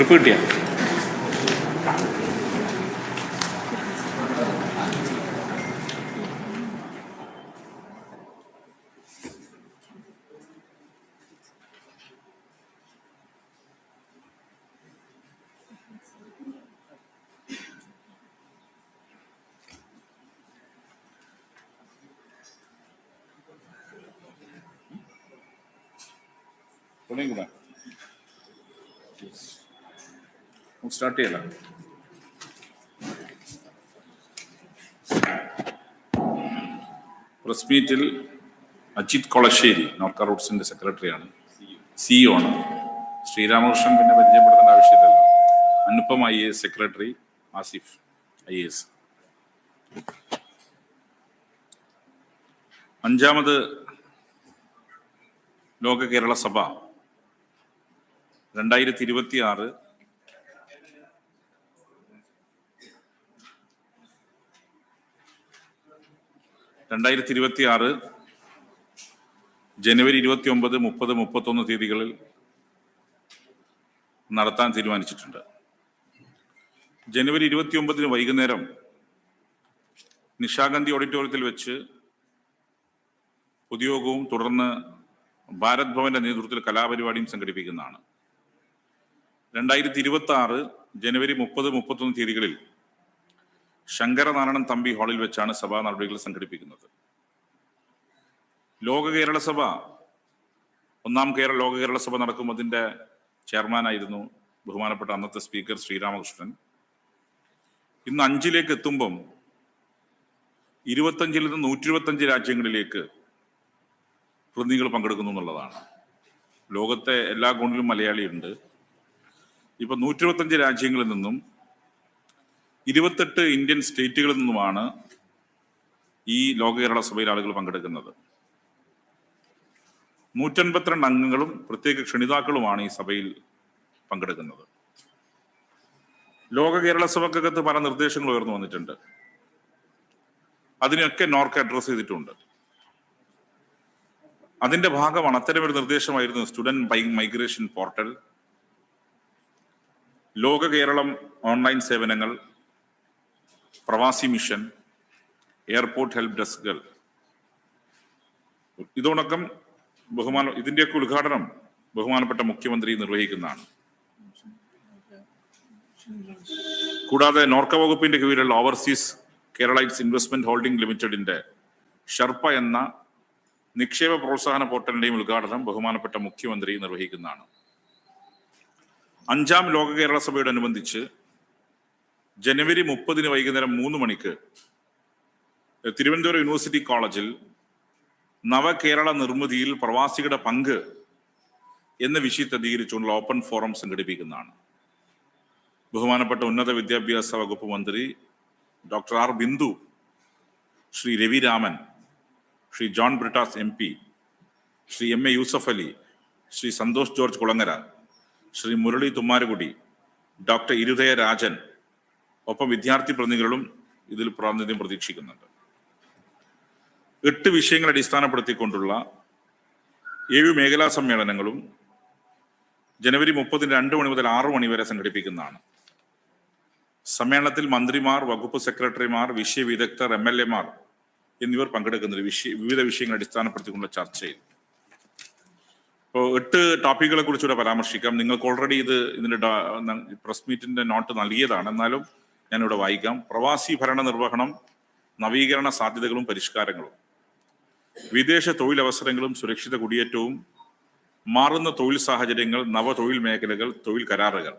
ഇല്ല കുറിപ്പ് കിട്ടിയ തുടങ്ങിക്കൂടാ? സ്റ്റാർട്ട് ചെയ്യலாம் പ്രസ് മീറ്റിൽ അജിത് കൊളശ്ശേരി നോർക്ക റൂട്ട്സിന്റെ സെക്രട്ടറിയാണ് സിഇഒ ആണ്. ശ്രീരാമകൃഷ്ണൻ പിന്നെ പരിചയപ്പെടുത്തേണ്ട ആവശ്യമില്ലല്ലോ. Anupam I S secretary Asif I S അഞ്ചാമത് ലോക കേരള സഭ. രണ്ടായിരത്തി ഇരുപത്തി ആറ് രണ്ടായിരത്തി ഇരുപത്തി ആറ് ജനുവരി ഇരുപത്തി ഒമ്പത് മുപ്പത് മുപ്പത്തൊന്ന് തീയതികളിൽ നടത്താൻ തീരുമാനിച്ചിട്ടുണ്ട്. ജനുവരി ഇരുപത്തി ഒമ്പതിന് വൈകുന്നേരം നിശാഗന്ധി ഓഡിറ്റോറിയത്തിൽ വെച്ച് പൊതുയോഗവും തുടർന്ന് ഭാരത് ഭവന്റെ നേതൃത്വത്തിൽ കലാപരിപാടിയും സംഘടിപ്പിക്കുന്നതാണ്. രണ്ടായിരത്തി ഇരുപത്തി ആറ് ജനുവരി മുപ്പത് മുപ്പത്തൊന്ന് തീയതികളിൽ ശങ്കരനാരായണൻ തമ്പി ഹാളിൽ വെച്ചാണ് സഭാ നടപടികൾ സംഘടിപ്പിക്കുന്നത്. ലോക കേരള സഭ ഒന്നാം കേരള ലോക കേരള സഭ നടക്കുമ്പോൾ അതിന്റെ ചെയർമാനായിരുന്നു ബഹുമാനപ്പെട്ട അന്നത്തെ സ്പീക്കർ ശ്രീരാമകൃഷ്ണൻ. ഇന്ന് അഞ്ചിലേക്ക് എത്തുമ്പം ഇരുപത്തഞ്ചിൽ നിന്ന് നൂറ്റി ഇരുപത്തഞ്ച് രാജ്യങ്ങളിലേക്ക് പ്രതിനിധികൾ പങ്കെടുക്കുന്നു എന്നുള്ളതാണ്. ലോകത്തെ എല്ലാ കോണിലും മലയാളിയുണ്ട്. ഇപ്പൊ നൂറ്റി രാജ്യങ്ങളിൽ നിന്നും ഇരുപത്തെട്ട് ഇന്ത്യൻ സ്റ്റേറ്റുകളിൽ നിന്നുമാണ് ഈ ലോക കേരള സഭയിൽ ആളുകൾ പങ്കെടുക്കുന്നത്. നൂറ്റൻപത്തിരണ്ട് അംഗങ്ങളും പ്രത്യേക ക്ഷണിതാക്കളുമാണ് ഈ സഭയിൽ പങ്കെടുക്കുന്നത്. ലോക കേരള സഭക്കകത്ത് പല നിർദ്ദേശങ്ങൾ ഉയർന്നു വന്നിട്ടുണ്ട്. അതിനെയൊക്കെ നോർക്ക് അഡ്രസ് ചെയ്തിട്ടുണ്ട്. അതിന്റെ ഭാഗമാണ് അത്തരം ഒരു നിർദ്ദേശമായിരുന്നു സ്റ്റുഡന്റ് മൈഗ്രേഷൻ പോർട്ടൽ. ലോക കേരളം ഓൺലൈൻ സേവനങ്ങൾ പ്രവാസി മിഷൻ എയർപോർട്ട് ഹെൽപ്പ് ഡെസ്കുകൾ. ഇതോടൊപ്പം ബഹുമാന ഇതിന്റെയൊക്കെ ഉദ്ഘാടനം ബഹുമാനപ്പെട്ട മുഖ്യമന്ത്രി നിർവഹിക്കുന്നതാണ്. കൂടാതെ നോർക്ക വകുപ്പിന്റെ കീഴിലുള്ള ഓവർസീസ് കേരളൈറ്റ്സ് ഇൻവെസ്റ്റ്മെന്റ് ഹോൾഡിംഗ് ലിമിറ്റഡിന്റെ ഷർപ്പ എന്ന നിക്ഷേപ പ്രോത്സാഹന പോർട്ടലിന്റെയും ഉദ്ഘാടനം ബഹുമാനപ്പെട്ട മുഖ്യമന്ത്രി നിർവഹിക്കുന്നതാണ്. അഞ്ചാം ലോക കേരള സഭയോടനുബന്ധിച്ച് ജനുവരി മുപ്പതിന് വൈകുന്നേരം മൂന്ന് മണിക്ക് തിരുവനന്തപുരം യൂണിവേഴ്സിറ്റി കോളേജിൽ നവകേരള നിർമ്മിതിയിൽ പ്രവാസികളുടെ പങ്ക് എന്ന വിഷയത്തെ അധികരിച്ചുകൊണ്ടുള്ള ഓപ്പൺ ഫോറം സംഘടിപ്പിക്കുന്നതാണ്. ബഹുമാനപ്പെട്ട ഉന്നത വിദ്യാഭ്യാസ വകുപ്പ് മന്ത്രി doctor R Bindu Shri Raviraman Shri John Brittas M P Shri M A Yusuff Ali Shri Santhosh George Kulangara Shri Muralee Thummarukudy doctor Irudaya Rajan ഒപ്പം വിദ്യാർത്ഥി പ്രതിനിധികളും ഇതിൽ പ്രാതിനിധ്യം പ്രതീക്ഷിക്കുന്നുണ്ട്. എട്ട് വിഷയങ്ങൾ അടിസ്ഥാനപ്പെടുത്തിക്കൊണ്ടുള്ള ഏഴ് മേഖലാ സമ്മേളനങ്ങളും ജനുവരി മുപ്പതിന് രണ്ട് മണി മുതൽ ആറു മണി വരെ സംഘടിപ്പിക്കുന്നതാണ്. സമ്മേളനത്തിൽ മന്ത്രിമാർ വകുപ്പ് സെക്രട്ടറിമാർ വിഷയ വിദഗ്ധർ എം എൽ എമാർ എന്നിവർ പങ്കെടുക്കുന്ന വിഷയ വിവിധ വിഷയങ്ങൾ അടിസ്ഥാനപ്പെടുത്തിക്കൊണ്ടുള്ള ചർച്ചയിൽ. ഇപ്പോൾ എട്ട് ടോപ്പിക്കുകളെ കുറിച്ചുകൂടെ പരാമർശിക്കാം. നിങ്ങൾക്ക് ഓൾറെഡി ഇത് ഇതിന്റെ പ്രസ് മീറ്റിന്റെ നോട്ട് നൽകിയതാണ്. എന്നാലും ഞാനിവിടെ വായിക്കാം. പ്രവാസി ഭരണ നിർവഹണം നവീകരണ സാധ്യതകളും പരിഷ്കാരങ്ങളും. വിദേശ തൊഴിലവസരങ്ങളും സുരക്ഷിത കുടിയേറ്റവും മാറുന്ന തൊഴിൽ സാഹചര്യങ്ങൾ നവ തൊഴിൽ മേഖലകൾ തൊഴിൽ കരാറുകൾ.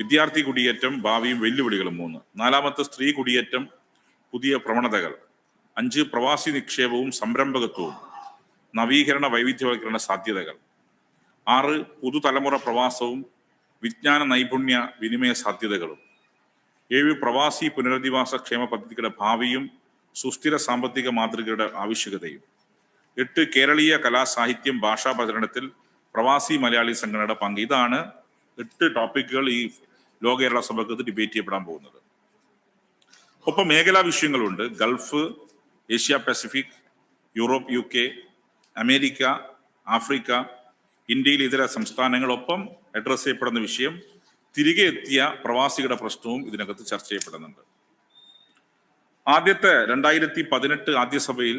വിദ്യാർത്ഥി കുടിയേറ്റം ഭാവിയും വെല്ലുവിളികളും മൂന്ന്. നാലാമത്തെ സ്ത്രീ കുടിയേറ്റം പുതിയ പ്രവണതകൾ. അഞ്ച് പ്രവാസി നിക്ഷേപവും സംരംഭകത്വവും നവീകരണ വൈവിധ്യവൽക്കരണ സാധ്യതകൾ. ആറ് പുതുതലമുറ പ്രവാസവും വിജ്ഞാന നൈപുണ്യ വിനിമയ സാധ്യതകളും. ഏഴ് പ്രവാസി പുനരധിവാസ ക്ഷേമ പദ്ധതികളുടെ ഭാവിയും സുസ്ഥിര സാമ്പത്തിക മാതൃകയുടെ ആവശ്യകതയും. എട്ട് കേരളീയ കലാസാഹിത്യം ഭാഷാ പ്രചരണത്തിൽ പ്രവാസി മലയാളി സംഘടനയുടെ പങ്ക്. ഇതാണ് എട്ട് ടോപ്പിക്കുകൾ ഈ ലോക കേരള ഡിബേറ്റ് ചെയ്യപ്പെടാൻ പോകുന്നത്. ഒപ്പം മേഖലാ വിഷയങ്ങളുണ്ട്. Gulf Asia Pacific Europe U K America Africa ഇന്ത്യയിൽ ഇതര സംസ്ഥാനങ്ങളൊപ്പം അഡ്രസ് ചെയ്യപ്പെടുന്ന വിഷയം തിരികെ എത്തിയ പ്രവാസികളുടെ പ്രശ്നവും ഇതിനകത്ത് ചർച്ച ചെയ്യപ്പെടുന്നുണ്ട്. ആദ്യത്തെ രണ്ടായിരത്തി പതിനെട്ട് ആദ്യ സഭയിൽ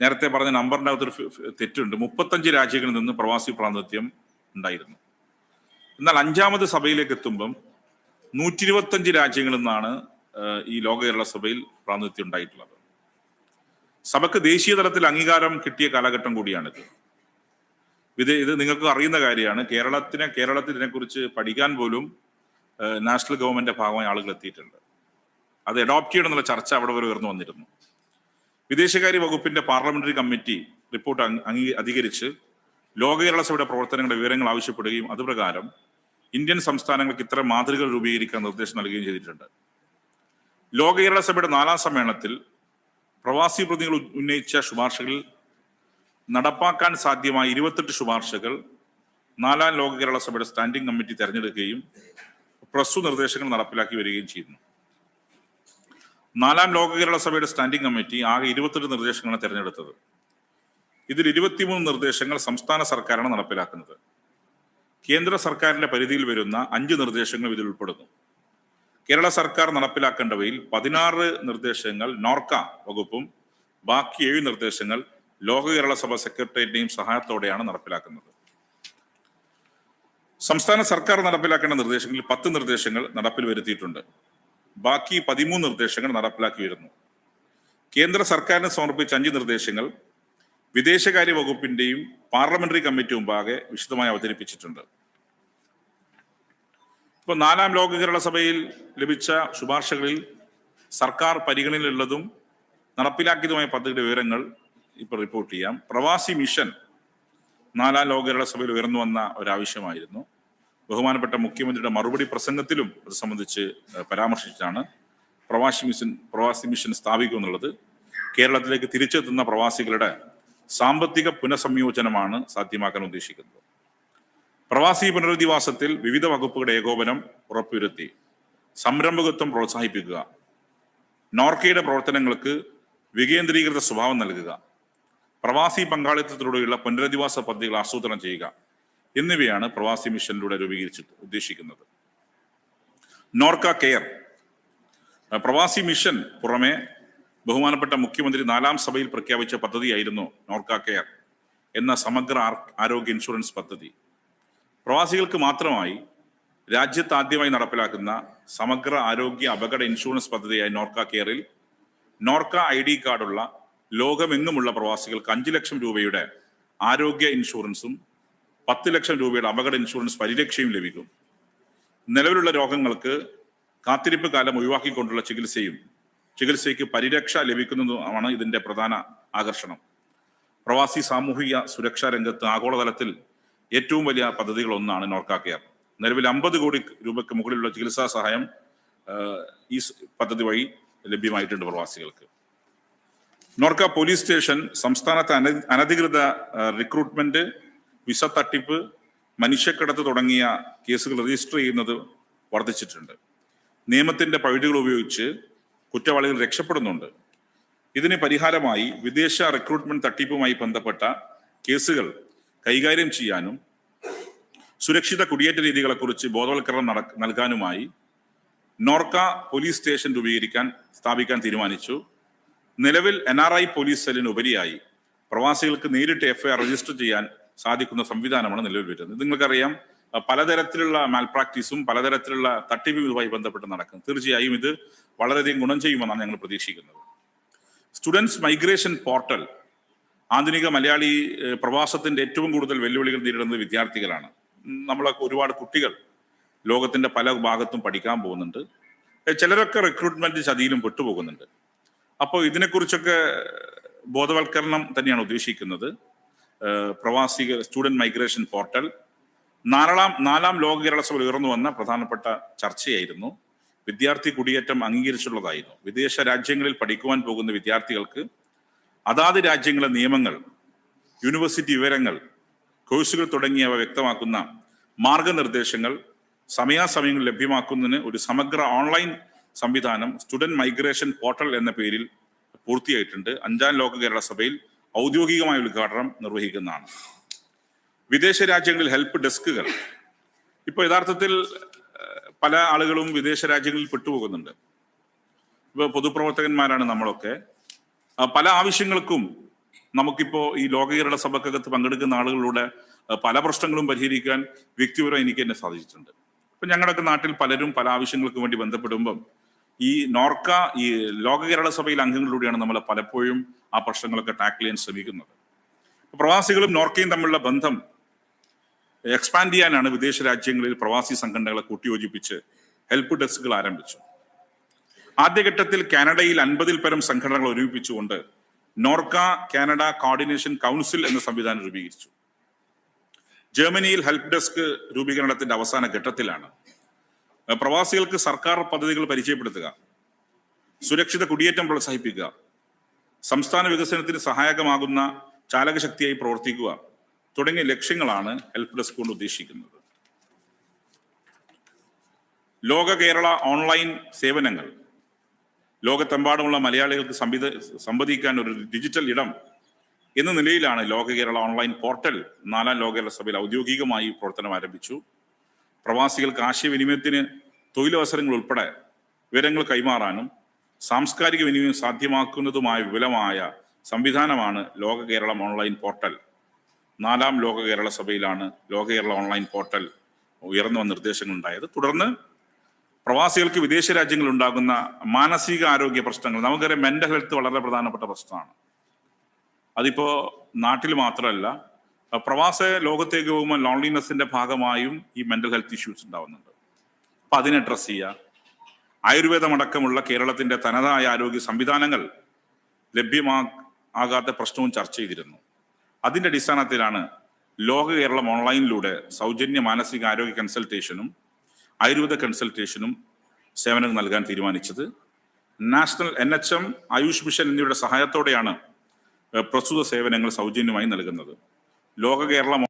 നേരത്തെ പറഞ്ഞ നമ്പറിന്റെ അകത്തൊരു തെറ്റുണ്ട്. മുപ്പത്തഞ്ച് രാജ്യങ്ങളിൽ നിന്ന് പ്രവാസി പ്രാതിനിധ്യം ഉണ്ടായിരുന്നു. എന്നാൽ അഞ്ചാമത് സഭയിലേക്ക് എത്തുമ്പം നൂറ്റി ഇരുപത്തഞ്ച് രാജ്യങ്ങളിൽ നിന്നാണ് ഈ ലോക കേരള സഭയിൽ പ്രാതിനിധ്യം ഉണ്ടായിട്ടുള്ളത്. സഭയ്ക്ക് ദേശീയ തലത്തിൽ അംഗീകാരം കിട്ടിയ കാലഘട്ടം കൂടിയാണിത്. ഇത് ഇത് നിങ്ങൾക്ക് അറിയുന്ന കാര്യമാണ്. കേരളത്തിനെ കേരളത്തിൽ ഇതിനെക്കുറിച്ച് പഠിക്കാൻ പോലും നാഷണൽ ഗവൺമെന്റിന്റെ ഭാഗമായി ആളുകൾ എത്തിയിട്ടുണ്ട്. അത് അഡോപ്റ്റ് ചെയ്യണം എന്നുള്ള ചർച്ച അവിടെ വരെ ഉയർന്നു വന്നിരുന്നു. വിദേശകാര്യ വകുപ്പിന്റെ പാർലമെന്ററി കമ്മിറ്റി റിപ്പോർട്ട് അംഗീ അധികരിച്ച് ലോക കേരള സഭയുടെ പ്രവർത്തനങ്ങളുടെ വിവരങ്ങൾ ആവശ്യപ്പെടുകയും അതുപ്രകാരം ഇന്ത്യൻ സംസ്ഥാനങ്ങൾക്ക് ഇത്തരം മാതൃകകൾ രൂപീകരിക്കാൻ നിർദ്ദേശം നൽകുകയും ചെയ്തിട്ടുണ്ട്. ലോക കേരള സഭയുടെ നാലാം സമ്മേളനത്തിൽ പ്രവാസി പ്രതിനിധികൾ ഉന്നയിച്ച ശുപാർശകളിൽ നടപ്പാക്കാൻ സാധ്യമായ ഇരുപത്തെട്ട് ശുപാർശകൾ നാലാം ലോക കേരള സഭയുടെ സ്റ്റാൻഡിംഗ് കമ്മിറ്റി തെരഞ്ഞെടുക്കുകയും പ്രസ്തു നിർദ്ദേശങ്ങൾ നടപ്പിലാക്കി വരികയും ചെയ്യുന്നു. നാലാം ലോക കേരള സഭയുടെ സ്റ്റാൻഡിംഗ് കമ്മിറ്റി ആകെ ഇരുപത്തെട്ട് നിർദ്ദേശങ്ങളാണ് തെരഞ്ഞെടുത്തത്. ഇതിൽ ഇരുപത്തിമൂന്ന് നിർദ്ദേശങ്ങൾ സംസ്ഥാന സർക്കാരാണ് നടപ്പിലാക്കുന്നത്. കേന്ദ്ര സർക്കാരിന്റെ പരിധിയിൽ വരുന്ന അഞ്ച് നിർദ്ദേശങ്ങൾ ഇതിൽ ഉൾപ്പെടുന്നു. കേരള സർക്കാർ നടപ്പിലാക്കേണ്ടവയിൽ പതിനാറ് നിർദ്ദേശങ്ങൾ നോർക്ക വകുപ്പും ബാക്കി ഏഴ് നിർദ്ദേശങ്ങൾ ലോക കേരള സഭ സെക്രട്ടേറിയറ്റിന്റെയും സഹായത്തോടെയാണ് നടപ്പിലാക്കുന്നത്. സംസ്ഥാന സർക്കാർ നടപ്പിലാക്കേണ്ട നിർദ്ദേശങ്ങളിൽ പത്ത് നിർദ്ദേശങ്ങൾ നടപ്പിൽ വരുത്തിയിട്ടുണ്ട്. ബാക്കി പതിമൂന്ന് നിർദ്ദേശങ്ങൾ നടപ്പിലാക്കി വരുന്നു. കേന്ദ്ര സർക്കാരിന് സമർപ്പിച്ച അഞ്ച് നിർദ്ദേശങ്ങൾ വിദേശകാര്യ വകുപ്പിന്റെയും പാർലമെന്ററി കമ്മിറ്റി മുമ്പാകെ വിശദമായി അവതരിപ്പിച്ചിട്ടുണ്ട്. ഇപ്പൊ നാലാം ലോക കേരള സഭയിൽ ലഭിച്ച ശുപാർശകളിൽ സർക്കാർ പരിഗണനയിലുള്ളതും നടപ്പിലാക്കിയതുമായ പദ്ധതിയുടെ വിവരങ്ങൾ ഇപ്പോൾ റിപ്പോർട്ട് ചെയ്യാം. പ്രവാസി മിഷൻ നാലാം ലോക കേരള സഭയിൽ ഉയർന്നു വന്ന ഒരാവശ്യമായിരുന്നു. ബഹുമാനപ്പെട്ട മുഖ്യമന്ത്രിയുടെ മറുപടി പ്രസംഗത്തിലും അത് സംബന്ധിച്ച് പരാമർശിച്ചാണ് പ്രവാസി മിഷൻ പ്രവാസി മിഷൻ സ്ഥാപിക്കുമെന്നുള്ളത് കേരളത്തിലേക്ക് തിരിച്ചെത്തുന്ന പ്രവാസികളുടെ സാമ്പത്തിക പുനഃസംയോജനമാണ് സാധ്യമാക്കാൻ ഉദ്ദേശിക്കുന്നത്. പ്രവാസി പുനരധിവാസത്തിൽ വിവിധ വകുപ്പുകളുടെ ഏകോപനം ഉറപ്പുവരുത്തി സംരംഭകത്വം പ്രോത്സാഹിപ്പിക്കുക നോർക്കയുടെ പ്രവർത്തനങ്ങൾക്ക് വികേന്ദ്രീകൃത സ്വഭാവം നൽകുക പ്രവാസി പങ്കാളിത്തത്തിലൂടെയുള്ള പുനരധിവാസ പദ്ധതികൾ ആസൂത്രണം ചെയ്യുക എന്നിവയാണ് പ്രവാസി മിഷനിലൂടെ രൂപീകരിച്ചിട്ട് ഉദ്ദേശിക്കുന്നത്. നോർക്ക കെയർ. പ്രവാസി മിഷൻ പുറമെ ബഹുമാനപ്പെട്ട മുഖ്യമന്ത്രി നാലാം സഭയിൽ പ്രഖ്യാപിച്ച പദ്ധതിയായിരുന്നു നോർക്ക കെയർ എന്ന സമഗ്ര ആരോഗ്യ ഇൻഷുറൻസ് പദ്ധതി. പ്രവാസികൾക്ക് മാത്രമായി രാജ്യത്ത് ആദ്യമായി നടപ്പിലാക്കുന്ന സമഗ്ര ആരോഗ്യ അപകട ഇൻഷുറൻസ് പദ്ധതിയായ നോർക്ക കെയറിൽ നോർക്ക ഐ ഡി കാർഡുള്ള ലോകമെങ്ങുമുള്ള പ്രവാസികൾക്ക് അഞ്ചു ലക്ഷം രൂപയുടെ ആരോഗ്യ ഇൻഷുറൻസും പത്ത് ലക്ഷം രൂപയുടെ അപകട ഇൻഷുറൻസ് പരിരക്ഷയും ലഭിക്കും. നിലവിലുള്ള രോഗങ്ങൾക്ക് കാത്തിരിപ്പ് കാലം ഒഴിവാക്കിക്കൊണ്ടുള്ള ചികിത്സയും ചികിത്സയ്ക്ക് പരിരക്ഷ ലഭിക്കുന്നതുമാണ് ഇതിന്റെ പ്രധാന ആകർഷണം. പ്രവാസി സാമൂഹിക സുരക്ഷാ രംഗത്ത് ആഗോളതലത്തിൽ ഏറ്റവും വലിയ പദ്ധതികളൊന്നാണ് നോർക്ക കെയർ. നിലവിൽ അമ്പത് കോടി രൂപയ്ക്ക് മുകളിലുള്ള ചികിത്സാ സഹായം ഈ പദ്ധതി വഴി ലഭ്യമായിട്ടുണ്ട് പ്രവാസികൾക്ക്. നോർക്ക പോലീസ് സ്റ്റേഷൻ സംസ്ഥാനത്തെ അനധികൃത റിക്രൂട്ട്മെന്റ് വിസ തട്ടിപ്പ് മനുഷ്യക്കടത്ത് തുടങ്ങിയ കേസുകൾ രജിസ്റ്റർ ചെയ്യുന്നത് വർദ്ധിച്ചിട്ടുണ്ട്. നിയമത്തിന്റെ പഴുതുകൾ ഉപയോഗിച്ച് കുറ്റവാളികൾ രക്ഷപ്പെടുന്നുണ്ട്. ഇതിന് പരിഹാരമായി വിദേശ റിക്രൂട്ട്മെന്റ് തട്ടിപ്പുമായി ബന്ധപ്പെട്ട കേസുകൾ കൈകാര്യം ചെയ്യാനും സുരക്ഷിത കുടിയേറ്റ രീതികളെക്കുറിച്ച് ബോധവൽക്കരണം നടക്കാനുമായി നോർക്ക പോലീസ് സ്റ്റേഷൻ രൂപീകരിക്കാൻ സ്ഥാപിക്കാൻ തീരുമാനിച്ചു. നിലവിൽ എൻ ആർ ഐ പോലീസ് സെല്ലിന് ഉപരിയായി പ്രവാസികൾക്ക് നേരിട്ട് എഫ്ഐആർ രജിസ്റ്റർ ചെയ്യാൻ സാധിക്കുന്ന സംവിധാനമാണ് നിലവിൽ വരുന്നത്. നിങ്ങൾക്കറിയാം. പലതരത്തിലുള്ള മാൽപ്രാക്ടീസും പലതരത്തിലുള്ള തട്ടിപ്പും ഇതുമായി ബന്ധപ്പെട്ട് നടക്കും തീർച്ചയായും ഇത് വളരെയധികം ഗുണം ചെയ്യുമെന്നാണ് ഞങ്ങൾ പ്രതീക്ഷിക്കുന്നത്. സ്റ്റുഡൻസ് മൈഗ്രേഷൻ പോർട്ടൽ ആധുനിക മലയാളി പ്രവാസത്തിന്റെ ഏറ്റവും കൂടുതൽ വെല്ലുവിളികൾ നേരിടുന്നത് വിദ്യാർത്ഥികളാണ്. നമ്മളൊക്കെ ഒരുപാട് കുട്ടികൾ ലോകത്തിന്റെ പല ഭാഗത്തും പഠിക്കാൻ പോകുന്നുണ്ട്. ചിലരൊക്കെ റിക്രൂട്ട്മെന്റ് ചതിയിലും പെട്ടുപോകുന്നുണ്ട്. അപ്പോൾ ഇതിനെക്കുറിച്ചൊക്കെ ബോധവൽക്കരണം തന്നെയാണ് ഉദ്ദേശിക്കുന്നത്. പ്രവാസികൾ പ്രവാസിക സ്റ്റുഡന്റ് മൈഗ്രേഷൻ പോർട്ടൽ. നാലാം നാലാം ലോക കേരള സഭ ഉയർന്നു വന്ന പ്രധാനപ്പെട്ട ചർച്ചയായിരുന്നു. വിദ്യാർത്ഥി കുടിയേറ്റം അംഗീകരിച്ചുള്ളതായിരുന്നു വിദേശ രാജ്യങ്ങളിൽ പഠിക്കുവാൻ പോകുന്ന വിദ്യാർത്ഥികൾക്ക് അതാത് രാജ്യങ്ങളിലെ നിയമങ്ങൾ യൂണിവേഴ്സിറ്റി വിവരങ്ങൾ കോഴ്സുകൾ തുടങ്ങിയവ വ്യക്തമാക്കുന്ന മാർഗനിർദ്ദേശങ്ങൾ സമയാസമയങ്ങൾ ലഭ്യമാക്കുന്നതിന് ഒരു സമഗ്ര ഓൺലൈൻ സംവിധാനം സ്റ്റുഡന്റ് മൈഗ്രേഷൻ പോർട്ടൽ എന്ന പേരിൽ പൂർത്തിയായിട്ടുണ്ട്. അഞ്ചാം ലോക കേരള സഭയിൽ ഔദ്യോഗികമായ ഉദ്ഘാടനം നിർവഹിക്കുന്നതാണ്. വിദേശ രാജ്യങ്ങളിൽ ഹെൽപ്പ് ഡെസ്കുകൾ ഇപ്പോൾ യഥാർത്ഥത്തിൽ പല ആളുകളും വിദേശ രാജ്യങ്ങളിൽ പെട്ടുപോകുന്നുണ്ട്. ഇപ്പോൾ പൊതുപ്രവർത്തകന്മാരാണ് നമ്മളൊക്കെ. പല ആവശ്യങ്ങൾക്കും നമുക്കിപ്പോ ഈ ലോക കേരള സഭക്കകത്ത് പങ്കെടുക്കുന്ന ആളുകളുടെ ആ, പല പ്രശ്നങ്ങളും പരിഹരിക്കാൻ വ്യക്തിപരം എനിക്ക് തന്നെ സാധിച്ചിട്ടുണ്ട്. ഇപ്പൊ ഞങ്ങളുടെയൊക്കെ നാട്ടിൽ പലരും പല ആവശ്യങ്ങൾക്കും വേണ്ടി ബന്ധപ്പെടുമ്പം ഈ നോർക്ക ഈ ലോക കേരള സഭയിലെ അംഗങ്ങളിലൂടെയാണ് നമ്മൾ പലപ്പോഴും ആ പ്രശ്നങ്ങളൊക്കെ ടാക്കിൾ ചെയ്യാൻ ശ്രമിക്കുന്നത്. പ്രവാസികളും നോർക്കയും തമ്മിലുള്ള ബന്ധം എക്സ്പാൻഡ് ചെയ്യാനാണ് വിദേശ രാജ്യങ്ങളിൽ പ്രവാസി സംഘടനകളെ കൂട്ടിയോജിപ്പിച്ച് ഹെൽപ്പ് ഡെസ്കുകൾ ആരംഭിച്ചു. ആദ്യഘട്ടത്തിൽ കാനഡയിൽ അൻപതിൽ പരം സംഘടനകൾ ഒരുമിപ്പിച്ചുകൊണ്ട് നോർക്ക കാനഡ കോർഡിനേഷൻ കൗൺസിൽ എന്ന സംവിധാനം രൂപീകരിച്ചു. ജർമ്മനിയിൽ ഹെൽപ്പ് ഡെസ്ക് രൂപീകരണത്തിന്റെ അവസാന ഘട്ടത്തിലാണ് പ്രവാസികൾക്ക് സർക്കാർ പദ്ധതികൾ പരിചയപ്പെടുത്തുക. സുരക്ഷിത കുടിയേറ്റം പ്രോത്സാഹിപ്പിക്കുക. സംസ്ഥാന വികസനത്തിന് സഹായകമാകുന്ന ചാലകശക്തിയായി പ്രവർത്തിക്കുക തുടങ്ങിയ ലക്ഷ്യങ്ങളാണ് ഹെൽപ്പ് ഡെസ്ക് കൊണ്ട് ഉദ്ദേശിക്കുന്നത്. ലോക കേരള ഓൺലൈൻ സേവനങ്ങൾ. ലോകത്തെമ്പാടുമുള്ള മലയാളികൾക്ക് സംവിധ സംവദിക്കാൻ ഒരു ഡിജിറ്റൽ ഇടം എന്ന നിലയിലാണ് ലോക കേരള ഓൺലൈൻ പോർട്ടൽ നാലാം ലോക കേരള സഭയിൽ ഔദ്യോഗികമായി പ്രവർത്തനം ആരംഭിച്ചു. പ്രവാസികൾക്ക് ആശയവിനിമയത്തിന് തൊഴിലവസരങ്ങൾ ഉൾപ്പെടെ വിവരങ്ങൾ കൈമാറാനും സാംസ്കാരിക വിനിമയം സാധ്യമാക്കുന്നതുമായ വിപുലമായ സംവിധാനമാണ് ലോക കേരളം ഓൺലൈൻ പോർട്ടൽ. നാലാം ലോക കേരള സഭയിലാണ് ലോക കേരള ഓൺലൈൻ പോർട്ടൽ ഉയർന്നു വന്ന നിർദ്ദേശങ്ങൾ ഉണ്ടായത് തുടർന്ന് പ്രവാസികൾക്ക് വിദേശ രാജ്യങ്ങളിൽ ഉണ്ടാകുന്ന മാനസിക ആരോഗ്യ പ്രശ്നങ്ങൾ നമുക്കറിയാം മെന്റൽ ഹെൽത്ത് വളരെ പ്രധാനപ്പെട്ട പ്രശ്നമാണ്. അതിപ്പോ നാട്ടിൽ മാത്രമല്ല പ്രവാസ ലോകത്തേക്ക് പോകുമ്പോൾ ലോൺലിനെസിന്റെ ഭാഗമായും ഈ മെന്റൽ ഹെൽത്ത് ഇഷ്യൂസ് ഉണ്ടാവുന്നുണ്ട്. അപ്പൊ അതിനെ അഡ്രസ് ചെയ്യുക. ആയുർവേദം അടക്കമുള്ള കേരളത്തിന്റെ തനതായ ആരോഗ്യ സംവിധാനങ്ങൾ ലഭ്യമാ ആകാത്ത പ്രശ്നവും ചർച്ച ചെയ്തിരുന്നു. അതിന്റെ അടിസ്ഥാനത്തിലാണ് ലോക കേരളം ഓൺലൈനിലൂടെ സൗജന്യ മാനസിക ആരോഗ്യ കൺസൾട്ടേഷനും ആയുർവേദ കൺസൾട്ടേഷനും സേവനം നൽകാൻ തീരുമാനിച്ചത്. National N H M AYUSH mission എന്നിവയുടെ സഹായത്തോടെയാണ് പ്രസ്തുത സേവനങ്ങൾ സൗജന്യമായി നൽകുന്നത്. ലോക കേരളം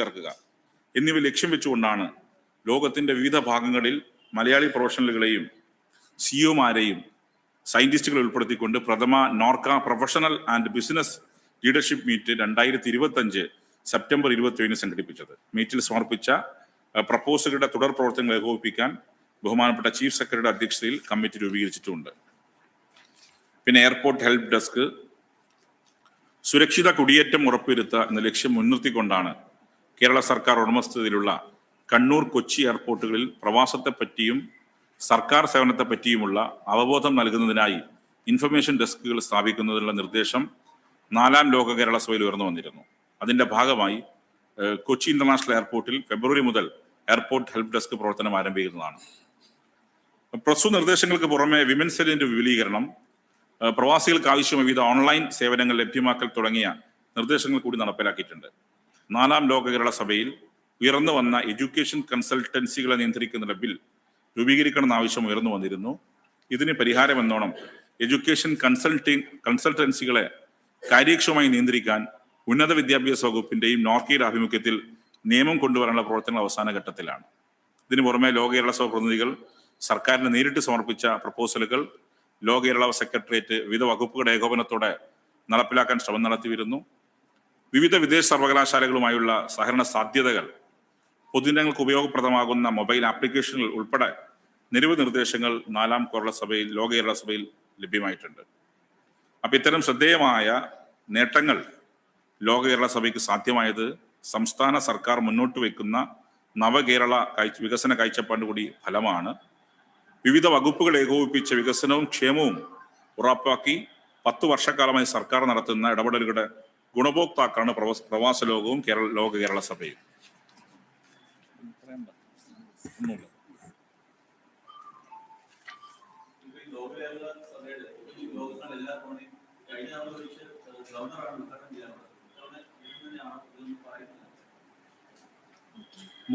ചേർക്കുക. എന്നിവ ലക്ഷ്യം വെച്ചുകൊണ്ടാണ് ലോകത്തിന്റെ വിവിധ ഭാഗങ്ങളിൽ മലയാളി പ്രൊഫഷണലുകളെയും സിഇഒമാരെയും സയന്റിസ്റ്റുകളെ ഉൾപ്പെടുത്തിക്കൊണ്ട് പ്രഥമ NORKA professional and business leadership meet രണ്ടായിരത്തി ഇരുപത്തഞ്ച് സെപ്റ്റംബർ ഇരുപത്തി ഏഴിന് സംഘടിപ്പിച്ചത്. മീറ്റിൽ സമർപ്പിച്ച പ്രപ്പോസലുകളുടെ തുടർ പ്രവർത്തനങ്ങൾ ഏകോപിപ്പിക്കാൻ ബഹുമാനപ്പെട്ട ചീഫ് സെക്രട്ടറിയുടെ അധ്യക്ഷതയിൽ കമ്മിറ്റി രൂപീകരിച്ചിട്ടുണ്ട്. പിന്നെ എയർപോർട്ട് ഹെൽപ്പ് ഡെസ്ക്. സുരക്ഷിത കുടിയേറ്റം ഉറപ്പുവരുത്തുക എന്ന ലക്ഷ്യം മുൻനിർത്തിക്കൊണ്ടാണ് കേരള സർക്കാർ ഉടമസ്ഥതയിലുള്ള കണ്ണൂർ കൊച്ചി എയർപോർട്ടുകളിൽ പ്രവാസത്തെ പറ്റിയും സർക്കാർ സേവനത്തെ പറ്റിയുമുള്ള അവബോധം നൽകുന്നതിനായി ഇൻഫർമേഷൻ ഡെസ്കുകൾ സ്ഥാപിക്കുന്നതിനുള്ള നിർദ്ദേശം നാലാം ലോക കേരള സഭയിൽ ഉയർന്നു വന്നിരുന്നു. അതിന്റെ ഭാഗമായി കൊച്ചി ഇന്റർനാഷണൽ എയർപോർട്ടിൽ ഫെബ്രുവരി മുതൽ എയർപോർട്ട് ഹെൽപ്പ് ഡെസ്ക് പ്രവർത്തനം ആരംഭിക്കുന്നതാണ്. പ്രസ്തുത നിർദ്ദേശങ്ങൾക്ക് പുറമെ വിമൻ സെല്ലിന്റെ വിപുലീകരണം പ്രവാസികൾക്ക് ആവശ്യമായ വിവിധ ഓൺലൈൻ സേവനങ്ങൾ ലഭ്യമാക്കൽ തുടങ്ങിയ നിർദ്ദേശങ്ങൾ കൂടി നടപ്പിലാക്കിയിട്ടുണ്ട്. നാലാം ലോക കേരള സഭയിൽ ഉയർന്നു വന്ന എഡ്യൂക്കേഷൻ കൺസൾട്ടൻസികളെ നിയന്ത്രിക്കുന്ന ബിൽ രൂപീകരിക്കണമെന്ന ആവശ്യം ഉയർന്നു വന്നിരുന്നു. ഇതിന് പരിഹാരമെന്നോണം എഡ്യൂക്കേഷൻ കൺസൾട്ടിംഗ് കൺസൾട്ടൻസികളെ കാര്യക്ഷമമായി നിയന്ത്രിക്കാൻ ഉന്നത വിദ്യാഭ്യാസ വകുപ്പിന്റെയും നോർക്കയുടെ ആഭിമുഖ്യത്തിൽ നിയമം കൊണ്ടുവരാനുള്ള പ്രവർത്തനങ്ങൾ അവസാന ഘട്ടത്തിലാണ്. ഇതിനു പുറമെ ലോക കേരള സഭ പ്രതിനിധികൾ സർക്കാരിന് നേരിട്ട് സമർപ്പിച്ച പ്രപ്പോസലുകൾ ലോക കേരള സെക്രട്ടേറിയറ്റ് വിവിധ വകുപ്പുകളുടെ ഏകോപനത്തോടെ നടപ്പിലാക്കാൻ ശ്രമം നടത്തിവരുന്നു. വിവിധ വിദേശ സർവകലാശാലകളുമായുള്ള സഹകരണ സാധ്യതകൾ പൊതുജനങ്ങൾക്ക് ഉപയോഗപ്രദമാകുന്ന മൊബൈൽ ആപ്ലിക്കേഷനുകൾ ഉൾപ്പെടെ നിരവധി നിർദ്ദേശങ്ങൾ നാലാം കേരള സഭയിൽ ലോക കേരള സഭയിൽ ലഭ്യമായിട്ടുണ്ട്. അപ്പം ഇത്തരം ശ്രദ്ധേയമായ നേട്ടങ്ങൾ ലോക കേരള സഭയ്ക്ക് സാധ്യമായത് സംസ്ഥാന സർക്കാർ മുന്നോട്ട് വയ്ക്കുന്ന നവകേരള കാഴ്ച വികസന കാഴ്ചപ്പാട് കൂടി ഫലമാണ്. വിവിധ വകുപ്പുകൾ ഏകോപിപ്പിച്ച വികസനവും ക്ഷേമവും ഉറപ്പാക്കി പത്തു വർഷക്കാലമായി സർക്കാർ നടത്തുന്ന ഇടപെടലുകളുടെ ഗുണഭോക്താക്കളാണ് പ്രവാസ പ്രവാസ ലോകവും കേരള ലോക കേരള സഭയും.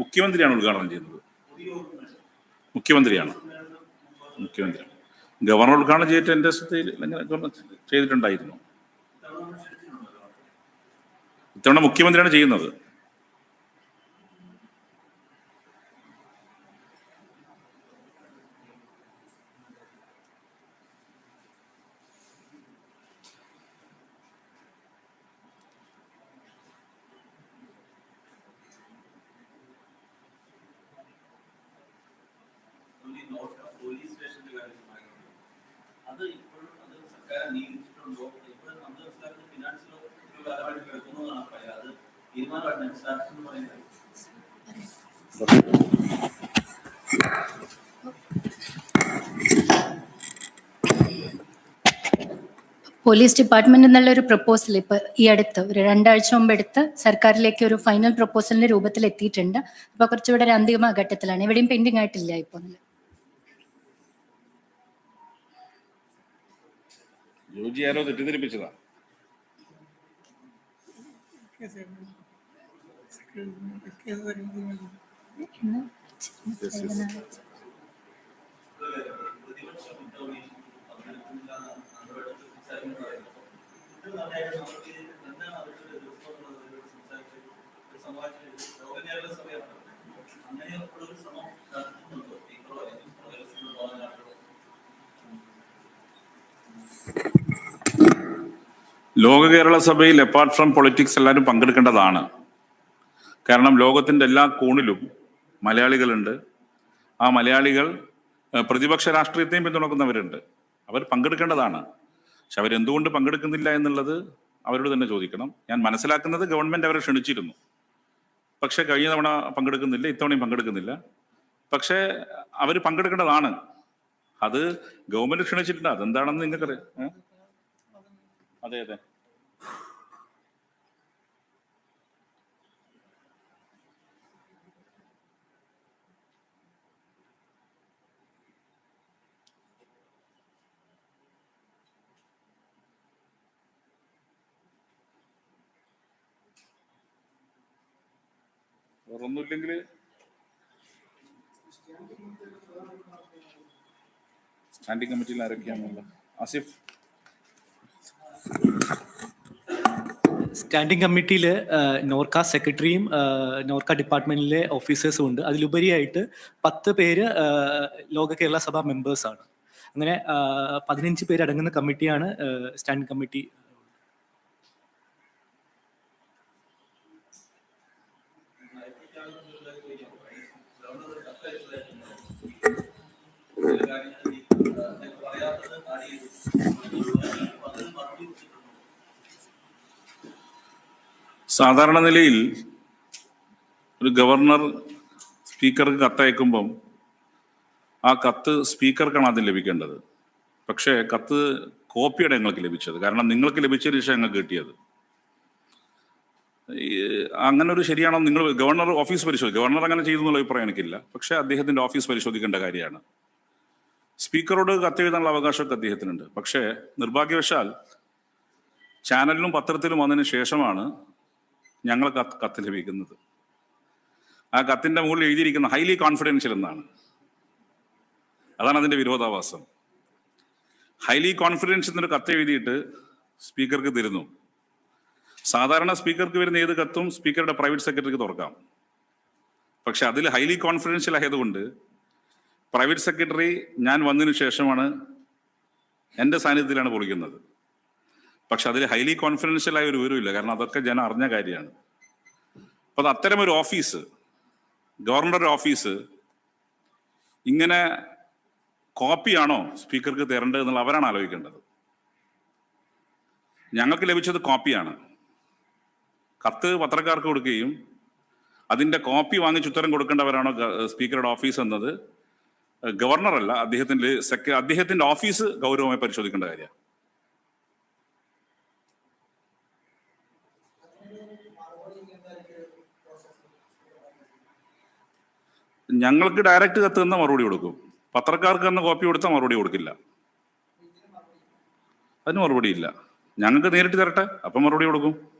മുഖ്യമന്ത്രിയാണ് ഉദ്ഘാടനം ചെയ്യുന്നത്. മുഖ്യമന്ത്രിയാണ്. മുഖ്യമന്ത്രിയാണ്. ഗവർണർ ഉദ്ഘാടനം ചെയ്തിട്ട് എന്റെ ശ്രദ്ധയിൽ ചെയ്തിട്ടുണ്ടായിരുന്നു. ഇത്തവണ മുഖ്യമന്ത്രിയാണ് ചെയ്യുന്നത് ഈ നോട്ട് പോലീസ് സ്റ്റേഷന്റെ കാര്യമായിരുന്നു അത് ഇപ്പോഴും അത് സർക്കാർ നിയമിച്ചിട്ടുണ്ടോ ഇപ്പോഴും നമ്മുടെ സംസ്ഥാനത്ത് ഫിനാൻസിൽ ഒരു കാലമായിട്ട് കിടക്കുന്നതാണ് പറയാം അത് തീരുമാനമായിട്ട് അഡ്മിനിസ്ട്രേഷൻ എന്ന് പറയുന്നത് പോലീസ് ഡിപ്പാർട്ട്മെന്റ് എന്നുള്ള ഒരു പ്രപ്പോസൽ ഇപ്പൊ ഈ അടുത്ത് ഒരു രണ്ടാഴ്ച മുമ്പ് എടുത്ത് സർക്കാരിലേക്ക് ഒരു ഫൈനൽ പ്രപ്പോസലിന്റെ രൂപത്തിൽ എത്തിയിട്ടുണ്ട്. അപ്പൊ കുറച്ചുകൂടെ ഒരു അന്തിമ ഘട്ടത്തിലാണ്. എവിടെയും പെൻഡിങ് ആയിട്ടില്ല ഇപ്പൊ ജോജി ആരോ തെറ്റിദ്ധരിപ്പിച്ചതാ. ലോക കേരള സഭയിൽ അപ്പാർട്ട് ഫ്രം പൊളിറ്റിക്സ് എല്ലാവരും പങ്കെടുക്കേണ്ടതാണ്. കാരണം ലോകത്തിന്റെ എല്ലാ കോണിലും മലയാളികളുണ്ട്. ആ മലയാളികൾ പ്രതിപക്ഷ രാഷ്ട്രീയത്തെയും പിന്തുണക്കുന്നവരുണ്ട്. അവർ പങ്കെടുക്കേണ്ടതാണ്. പക്ഷെ അവരെന്തുകൊണ്ട് പങ്കെടുക്കുന്നില്ല എന്നുള്ളത് അവരോട് തന്നെ ചോദിക്കണം. ഞാൻ മനസ്സിലാക്കുന്നത് ഗവൺമെന്റ് അവരെ ക്ഷണിച്ചിരുന്നു. പക്ഷെ കഴിഞ്ഞ തവണ പങ്കെടുക്കുന്നില്ല ഇത്തവണയും പങ്കെടുക്കുന്നില്ല. പക്ഷേ അവർ പങ്കെടുക്കേണ്ടതാണ്. അത് ഗവൺമെന്റ് ക്ഷണിച്ചിട്ടുണ്ട്. അതെന്താണെന്ന് നിങ്ങൾക്കറിയാം? അതെ അതെ. വേറൊന്നുമില്ലെങ്കിൽ സ്റ്റാൻഡിംഗ് കമ്മിറ്റിയിൽ ആരൊക്കെയാണുള്ളത്? ആസിഫ്. സ്റ്റാൻഡിംഗ് കമ്മിറ്റിയിൽ നോർക്ക സെക്രട്ടറിയും നോർക്ക ഡിപ്പാർട്ട്മെന്റിലെ ഓഫീസേഴ്സും ഉണ്ട്. അതിലുപരിയായിട്ട് പത്ത് പേര് ലോക കേരള സഭ മെമ്പേഴ്സാണ് അങ്ങനെ പതിനഞ്ച് പേര് അടങ്ങുന്ന കമ്മിറ്റിയാണ് സ്റ്റാൻഡിംഗ് കമ്മിറ്റി സാധാരണ നിലയിൽ ഒരു ഗവർണർ സ്പീക്കർക്ക് കത്തയക്കുമ്പം ആ കത്ത് സ്പീക്കർക്കാണ് ആദ്യം ലഭിക്കേണ്ടത്. പക്ഷേ കത്ത് കോപ്പിയാണ് ഞങ്ങൾക്ക് ലഭിച്ചത്. കാരണം നിങ്ങൾക്ക് ലഭിച്ചതിന് ശേഷം ഞങ്ങൾക്ക് കിട്ടിയത്. അങ്ങനെ ഒരു ശരിയാണോ നിങ്ങൾ ഗവർണർ ഓഫീസ് പരിശോധിക്കും ഗവർണർ അങ്ങനെ ചെയ്തു എന്നുള്ള അഭിപ്രായം എനിക്കില്ല. പക്ഷേ അദ്ദേഹത്തിന്റെ ഓഫീസ് പരിശോധിക്കേണ്ട കാര്യമാണ്. സ്പീക്കറോട് കത്തെഴുതാനുള്ള അവകാശമൊക്കെ അദ്ദേഹത്തിനുണ്ട്. പക്ഷേ നിർഭാഗ്യവശാൽ ചാനലിലും പത്രത്തിലും വന്നതിന് ശേഷമാണ് ഞങ്ങൾ കത്ത് ലഭിക്കുന്നത്. ആ കത്തിന്റെ മുകളിൽ എഴുതിയിരിക്കുന്ന ഹൈലി കോൺഫിഡൻഷ്യൽ എന്നാണ്. അതാണ് അതിന്റെ വിരോധാഭാസം. ഹൈലി കോൺഫിഡൻഷ്യൽ എന്നൊരു കത്ത് എഴുതിയിട്ട് സ്പീക്കർക്ക് തരുന്നു. സാധാരണ സ്പീക്കർക്ക് വരുന്ന ഏത് കത്തും സ്പീക്കറുടെ പ്രൈവറ്റ് സെക്രട്ടറിക്ക് തുറക്കാം. പക്ഷെ അതിൽ ഹൈലി കോൺഫിഡൻഷ്യൽ ആയതുകൊണ്ട് പ്രൈവറ്റ് സെക്രട്ടറി ഞാൻ വന്നതിന് ശേഷമാണ് എന്റെ സാന്നിധ്യത്തിലാണ് പൊളിക്കുന്നത്. പക്ഷെ അതിൽ ഹൈലി കോൺഫിഡൻഷ്യൽ ആയ ഒരു വിവരമില്ല കാരണം അതൊക്കെ ജനം അറിഞ്ഞ കാര്യമാണ്. അപ്പൊ അത് അത്തരം ഒരു ഓഫീസ് ഗവർണറുടെ ഓഫീസ് ഇങ്ങനെ കോപ്പിയാണോ സ്പീക്കർക്ക് തരേണ്ടത് എന്നുള്ള അവരാണ് ആലോചിക്കേണ്ടത്. ഞങ്ങൾക്ക് ലഭിച്ചത് കോപ്പിയാണ് കത്ത് പത്രക്കാർക്ക് കൊടുക്കുകയും അതിന്റെ കോപ്പി വാങ്ങിച്ച് ഉത്തരം കൊടുക്കേണ്ടവരാണോ സ്പീക്കറുടെ ഓഫീസ് എന്നത്? ഗവർണറല്ല അദ്ദേഹത്തിന്റെ സെക്ര അദ്ദേഹത്തിന്റെ ഓഫീസ് ഗൗരവമായി പരിശോധിക്കേണ്ട കാര്യമാണ്. ഞങ്ങൾക്ക് ഡയറക്റ്റ് കത്ത് തന്ന മറുപടി കൊടുക്കും. പത്രക്കാർക്ക് തന്ന കോപ്പി കൊടുത്താൽ മറുപടി കൊടുക്കില്ല. അതിന് മറുപടി ഇല്ല. ഞങ്ങൾക്ക് നേരിട്ട് തരട്ടെ അപ്പം മറുപടി കൊടുക്കും.